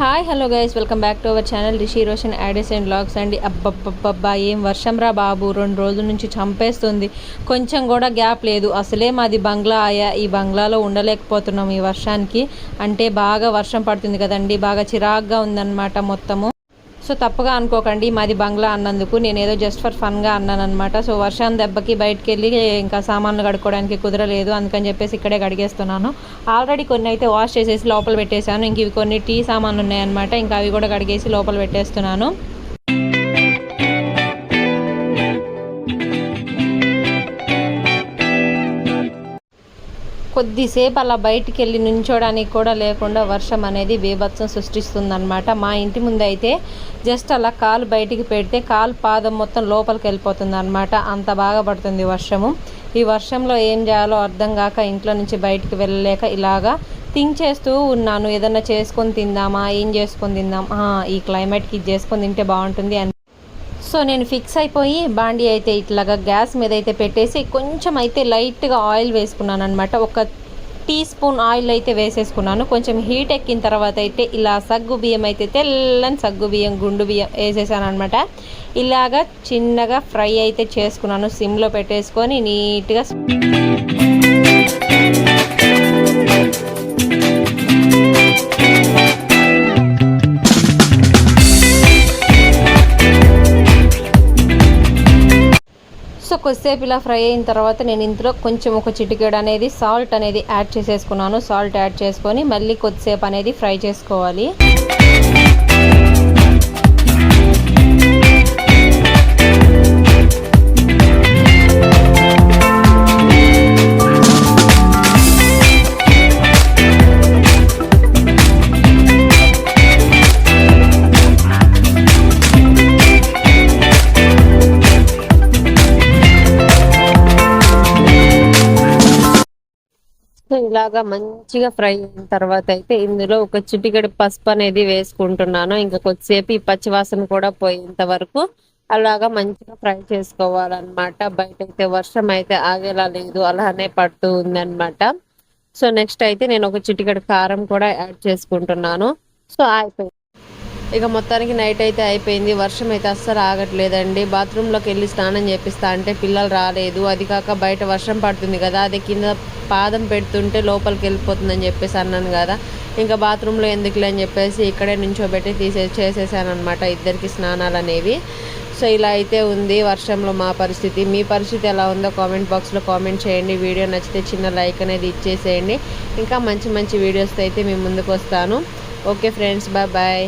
Hi hello guys welcome back to our channel Rishi Roshan Aedes and logs అండి అబ్బబ్బబ్బబ్బా ఏం వర్షం రా బాబు? రెండు రోజుల నుంచి చంపేస్తుంది. కొంచెం కూడా గ్యాప్ లేదు. అసలే మాది బంగ్లా ఆయా. ఈ బంగ్లాలో ఉండలేకపోతున్నాం ఈ వర్షానికి. అంటే బాగా వర్షం పడుతుంది కదండి. బాగా చిరాగ్గా ఉందన్నమాట మొత్తము. సో తప్పుగా అనుకోకండి మాది బంగ్లా అన్నందుకు. నేను ఏదో జస్ట్ ఫర్ ఫన్గా అన్నాను అనమాట సో వర్షం దెబ్బకి బయటకు వెళ్ళి ఇంకా సామాన్లు కడుక్కోవడానికి కుదరలేదు. అందుకని చెప్పేసి ఇక్కడే కడిగేస్తున్నాను. ఆల్రెడీ కొన్ని అయితే వాష్ చేసేసి లోపల పెట్టేశాను. ఇంక ఇవి కొన్ని టీ సామాన్లు ఉన్నాయన్నమాట. ఇంకా అవి కూడా కడిగేసి లోపల పెట్టేస్తున్నాను. కొద్దిసేపు అలా బయటికి వెళ్ళి నుంచోడానికి కూడా లేకుండా వర్షం అనేది బీభత్సం సృష్టిస్తుందన్నమాట. మా ఇంటి ముందు అయితే జస్ట్ అలా కాలు బయటికి పెడితే కాలు పాదం మొత్తం లోపలికి వెళ్ళిపోతుంది అనమాట అంత బాగా పడుతుంది వర్షము. ఈ వర్షంలో ఏం చేయాలో అర్థం కాక ఇంట్లో నుంచి బయటికి వెళ్ళలేక ఇలాగా థింక్ చేస్తూ ఉన్నాను. ఏదన్నా చేసుకొని తిందామా? ఏం చేసుకొని తిందాం? ఈ క్లైమేట్కి ఇది చేసుకొని తింటే బాగుంటుంది అని సో నేను ఫిక్స్ అయిపోయి బాండీ అయితే ఇట్లాగా గ్యాస్ మీద అయితే పెట్టేసి కొంచెం అయితే లైట్గా ఆయిల్ వేసుకున్నాను అనమాట ఒక టీ స్పూన్ ఆయిల్ అయితే వేసేసుకున్నాను. కొంచెం హీట్ ఎక్కిన తర్వాత అయితే ఇలా సగ్గు బియ్యం అయితే తెల్లని సగ్గు బియ్యం గుండు బియ్యం వేసేసాను అనమాట ఇలాగా చిన్నగా ఫ్రై అయితే చేసుకున్నాను. సిమ్లో పెట్టేసుకొని నీట్గా కొద్దిసేపు ఇలా ఫ్రై అయిన తర్వాత నేను ఇందులో కొంచెం ఒక చిటికెడు అనేది సాల్ట్ అనేది యాడ్ చేసేసుకున్నాను. సాల్ట్ యాడ్ చేసుకొని మళ్ళీ కొద్దిసేపు అనేది ఫ్రై చేసుకోవాలి. ఇలాగా మంచిగా ఫ్రై అయిన తర్వాత అయితే ఇందులో ఒక చిటికెడు పసుపు అనేది వేసుకుంటున్నాను. ఇంకా కొద్దిసేపు ఈ పచ్చివాసన కూడా పోయేంత వరకు అలాగా మంచిగా ఫ్రై చేసుకోవాలన్నమాట. బయట అయితే వర్షం అయితే ఆగేలా లేదు అలానే పడుతూ ఉందన్నమాట. సో నెక్స్ట్ అయితే నేను ఒక చిటికెడు కారం కూడా యాడ్ చేసుకుంటున్నాను. సో అయిపోయింది ఇక మొత్తానికి నైట్ అయితే అయిపోయింది. వర్షం అయితే అస్సలు ఆగట్లేదండి. బాత్రూంలోకి వెళ్ళి స్నానం చేపిస్తా అంటే పిల్లలు రాలేదు. అది కాక బయట వర్షం పడుతుంది కదా అది కింద పాదం పెడుతుంటే లోపలికి వెళ్ళిపోతుందని చెప్పేసి అన్నాను కదా. ఇంకా బాత్రూంలో ఎందుకులే అని చెప్పేసి ఇక్కడే నుంచోబెట్టి తీసే చేసేసాను అనమాట ఇద్దరికి స్నానాలు అనేవి. సో ఇలా అయితే ఉంది వర్షంలో మా పరిస్థితి. మీ పరిస్థితి ఎలా ఉందో కామెంట్ బాక్స్లో కామెంట్ చేయండి. వీడియో నచ్చితే చిన్న లైక్ అనేది ఇచ్చేసేయండి. ఇంకా మంచి మంచి వీడియోస్తో అయితే మీ ముందుకు వస్తాను. Okay friends bye bye